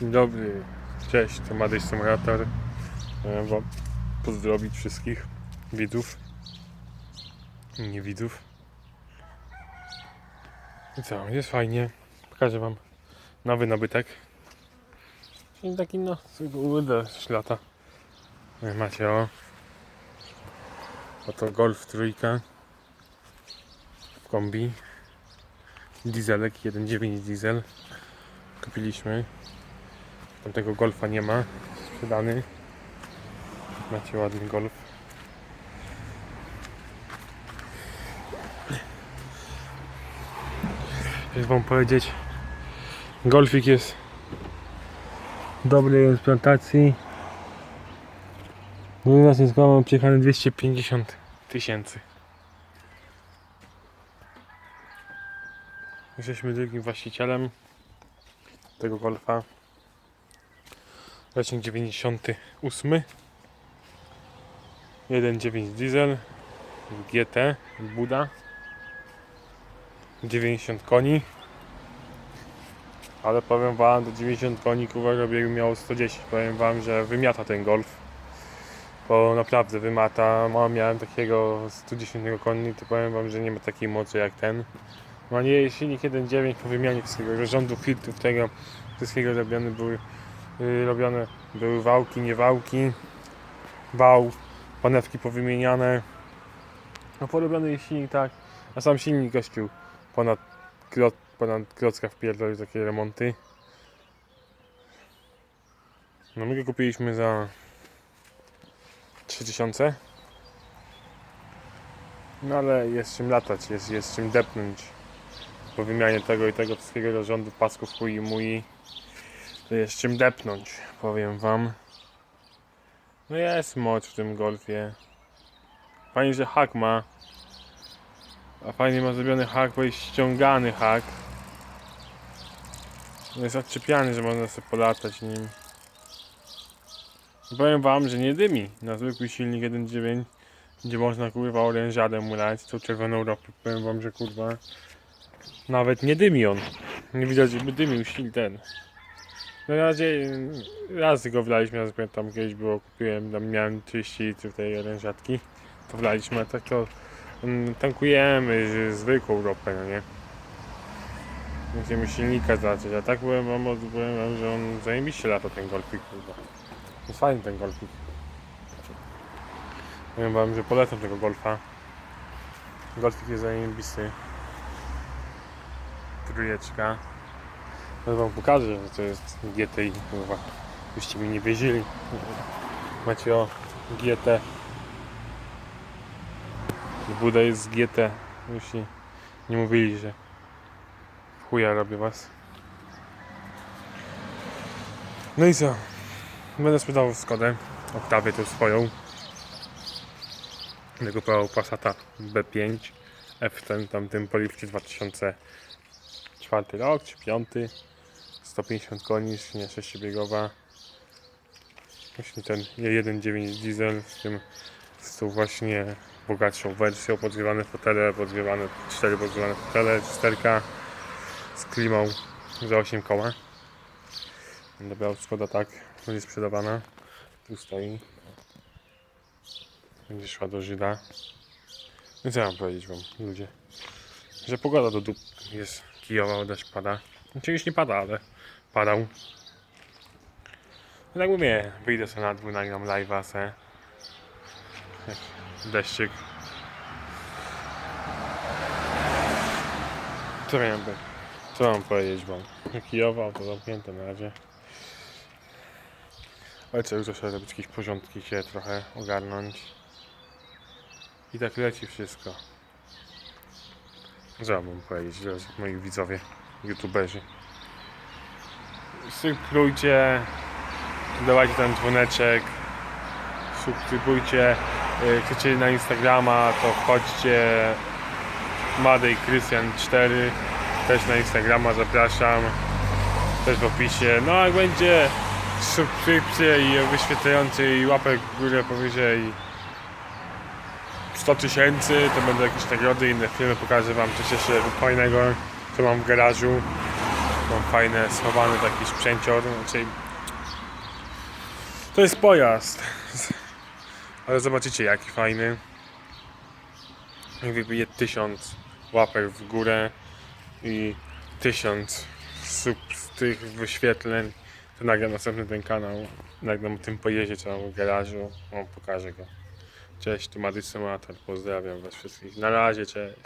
Dzień dobry, cześć, to Madej Simulator. Wam pozdrowić wszystkich widzów i nie widzów. I co, jest fajnie. Pokażę wam nowy nabytek. Czyli taki no, uda lata. Macie o. Oto Golf trójka w kombi. Dieselek 1.9 diesel. Kupiliśmy. Tamtego golfa nie ma. Sprzedany. Macie ładny golf. Jak wam powiedzieć, golfik jest dobrej eksploatacji. Były nas nie skłamał, przyjechane 250 tysięcy. Jesteśmy drugim właścicielem tego golfa. Rocznik 98 1.9 diesel. GT Buda. 90 koni. Ale powiem wam do 90 koni robię miało 110 powiem wam, że wymiata ten golf bo naprawdę wymata. No, miałem takiego 110 koni to powiem wam, że nie ma takiej mocy jak ten. Ma nie silnik 1.9 po wymianie wszystkiego rządu filtrów tego wszystkiego robione były robione. Były wałki, nie wałki. Wał, panewki powymieniane. No porobiony jest silnik tak. A sam silnik gościu ponad klot, ponad klocka wpierdolił takie remonty. No my go kupiliśmy za 3000 no ale jest czym latać, jest, jest czym depnąć. Po wymianie tego i tego wszystkiego zarządów, pasków, chuj i to jest czym depnąć, powiem wam. No jest moc w tym golfie. Fajnie, że hak ma. A fajnie ma zrobiony hak, bo jest ściągany hak. No jest odczepiany, że można sobie polatać nim. Powiem wam, że nie dymi. Na zwykły silnik 1.9, gdzie można kurwa orężadę mulać, tą czerwoną ropę. Powiem wam, że kurwa nawet nie dymi on. Nie widać, żeby dymił silnik ten. Na razie raz go wlaliśmy, ja pamiętam kiedyś było, kupiłem, tam miałem 30 litrów tej orężatki, to wlaliśmy, a tak to mm, tankujemy zwykłą ropę, no nie? Musimy silnika zacząć, a tak byłem wam, byłem wam, że on zajebiście lata ten golfik, kurwa. Jest fajny ten golfik. Powiem wam, że polecam tego golfa. Golfik jest zajebisty. Trójeczka. Ja wam pokażę, że to jest GTI, kurwa. Byście mi nie wierzyli. Macie o GT. Buda jest GT. Jeśli nie mówili, że chuja robię was. No i co? Będę sprzedawał Skodę. Oktawię tą swoją. Będę kupował Passata B5 F10 tamtym polifcie 2004 rok czy 5 150 koni, skrzynia 6-biegowa. Właśnie ten 1.9 diesel z tym z tą właśnie bogatszą wersją, podgrzewane fotele, podgrzewane 4 podgrzewane fotele, 4 z klimą za 8 koła. Dobra, Skoda tak będzie sprzedawana. Tu stoi. Będzie szła do Żyda. No co ja mam powiedzieć wam, ludzie? Że pogoda do dup jest kijowa, deszcz pada. Znaczy już nie pada, ale padał. Tak mówię, wyjdę sobie na dwór, nagram live'a se. Deszczyk. Co miałem? Co mam powiedzieć wam? Kijowa, to zamknięte na razie. Ale co, już trzeba zrobić jakieś porządki się trochę ogarnąć. I tak leci wszystko. Co mam powiedzieć, drodzy moi widzowie, youtuberzy. Subskrybujcie, dawajcie tam dzwoneczek, subskrybujcie. Y, Chcecie na Instagrama, to wchodźcie. Madej Krystian 4 też na Instagrama zapraszam. Też w opisie. No jak będzie subskrypcje i wyświetlający i łapek w górę powyżej 100 tysięcy to będą jakieś nagrody inne filmy pokażę wam. Coś jeszcze fajnego co mam w garażu Fajne, schowany taki sprzęcior, znaczy... To jest pojazd. Ale zobaczycie jaki fajny. Wybije tysiąc łapek w górę i tysiąc sub tych wyświetleń, to nagram następny ten kanał. Nagram o tym pojeździe całym garażu. O, pokażę go. Cześć, tu Madys Semator. Pozdrawiam was wszystkich. Na razie, cześć.